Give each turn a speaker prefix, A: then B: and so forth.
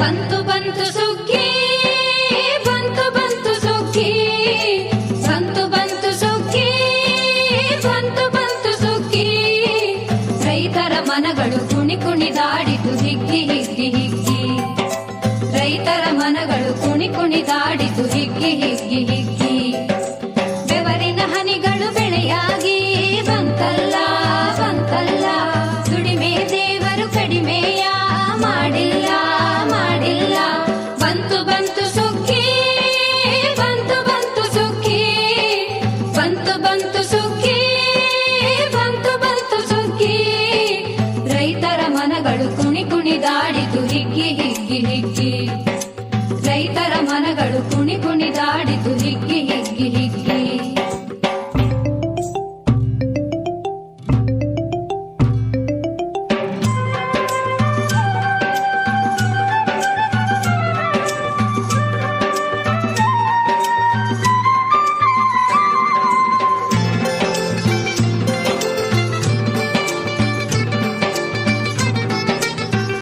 A: ಬಂತು ಬಂತು ಸುಗ್ಗಿ, ಬಂತು ಬಂತು ಸುಗ್ಗಿ. ಬಂತು ಬಂತು ಸುಗ್ಗಿ, ಬಂತು ಬಂತು ಸುಗ್ಗಿ. ರೈತರ ಮನಗಳು ಕುಣಿ ಕುಣಿದಾಡಿತು ಹಿಗ್ಗಿ ಹಿಗ್ಗಿ ಹಿಗ್ಗಿ. ರೈತರ ಮನಗಳು ಕುಣಿ ಕುಣಿದಾಡಿತು ಹಿಗ್ಗಿ ಹಿಗ್ಗಿ. ಬಂತು ಬಂತು ಸುಗ್ಗಿ ಬಂತು ಬಂತು ಸುಗ್ಗಿ ರೈತರ ಮನಗಳು ಕುಣಿ ಕುಣಿದಾಡಿತು ಹಿಗ್ಗಿ ಹಿಗ್ಗಿ ಹಿಗ್ಗಿ. ರೈತರ ಮನಗಳು ಕುಣಿ ಕುಣಿ